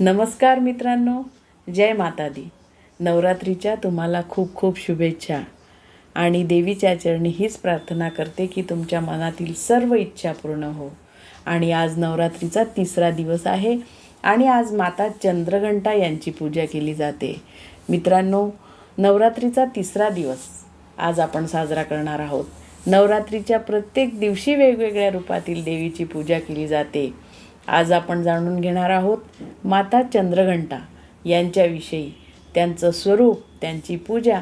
नमस्कार मित्रांनो जय माता दी नवरात्रीच्या तुम्हाला खूप खूप शुभेच्छा. आणि देवीच्या चरणी हीच प्रार्थना करते की तुमच्या मनातील सर्व इच्छा पूर्ण हो. आणि आज नवरात्रीचा तिसरा दिवस आहे आणि आज माता चंद्रघंटा यांची पूजा केली जाते. मित्रांनो नवरात्रीचा तिसरा दिवस आज आपण साजरा करणार आहोत. नवरात्रीच्या प्रत्येक दिवशी वेगवेगळ्या रूपातील देवीची पूजा केली जाते. आज आपण जाणून घेणार आहोत माता चंद्रघंटा यांच्याविषयी. त्यांचं स्वरूप त्यांची पूजा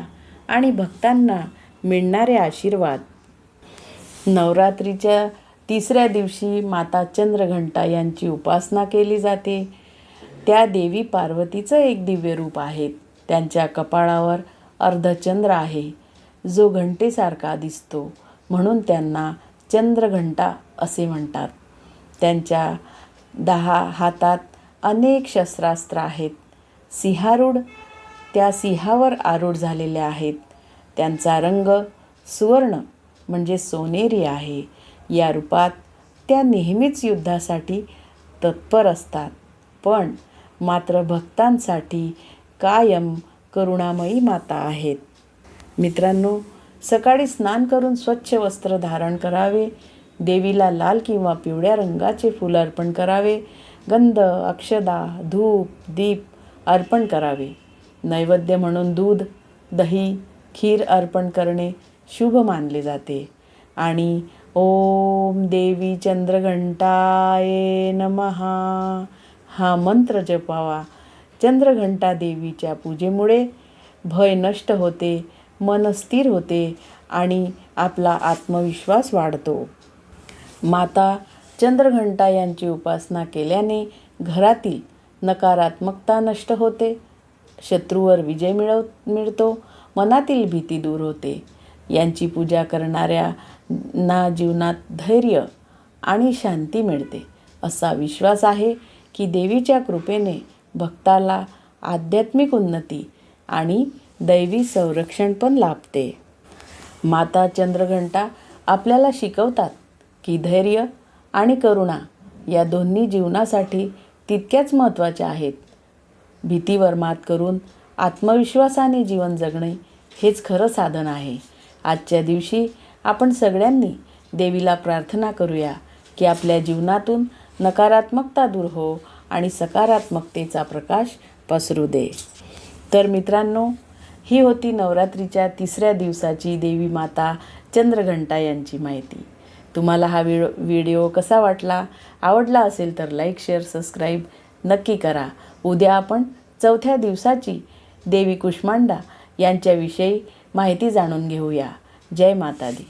आणि भक्तांना मिळणारे आशीर्वाद. नवरात्रीच्या तिसऱ्या दिवशी माता चंद्रघंटा यांची उपासना केली जाते. त्या देवी पार्वतीचं एक दिव्य रूप आहेत त्यांच्या कपाळावर अर्धचंद्र आहे. जो घंटेसारखा दिसतो म्हणून त्यांना चंद्रघंटा असे म्हणतात. त्यांच्या दहा हातात अनेक शस्त्रास्त्र आहेत. सिंहारूढ त्या सिंहावर आरूढ झालेल्या आहेत. त्यांचा रंग सुवर्ण म्हणजे सोनेरी आहे. या रूपात त्या नेहमीच युद्धासाठी तत्पर असतात. पण मात्र भक्तांसाठी कायम करुणामयी माता आहेत. मित्रांनो सकाळी स्नान करून स्वच्छ वस्त्र धारण करावे देवीला लाल किंवा पिवळ्या रंगाचे फूल अर्पण करावे. गंध अक्षदा धूप दीप अर्पण करावे. नैवेद्य म्हणून दूध दही खीर अर्पण करणे शुभ मानले जाते. आणि ओम देवी चंद्रघंटाये नमहा हा मंत्र जपावा. चंद्रघंटा देवीच्या पूजेमुळे भय नष्ट होते मन स्थिर होते आणि आपला आत्मविश्वास वाढतो. माता चंद्रघंटा यांची उपासना केल्याने घरातील नकारात्मकता नष्ट होते शत्रूवर विजय मिळव मिळतो मनातील भीती दूर होते. यांची पूजा करणाऱ्या ना जीवनात धैर्य आणि शांती मिळते. असा विश्वास आहे की देवीच्या कृपेने भक्ताला आध्यात्मिक उन्नती आणि दैवी संरक्षण पण लाभते. माता चंद्रघंटा आपल्याला शिकवतात की धैर्य आणि करुणा या दोन्ही जीवनासाठी तितक्याच महत्त्वाच्या आहेत. भीतीवर मात करून आत्मविश्वासाने जीवन जगणे हेच खरं साधन आहे. आजच्या दिवशी आपण सगळ्यांनी देवीला प्रार्थना करूया की आपल्या जीवनातून नकारात्मकता दूर हो आणि सकारात्मकतेचा प्रकाश पसरू दे. तर मित्रांनो ही होती नवरात्रीच्या तिसऱ्या दिवसाची देवी माता चंद्रघंटा यांची माहिती. तुम्हाला हा व्हिडिओ व्हिडिओ कसा वाटला आवडला असेल तर लाईक शेअर सबस्क्राईब नक्की करा. उद्या आपण चौथ्या दिवसाची देवी कुष्मांडा यांच्याविषयी माहिती जाणून घेऊया. जय माता दी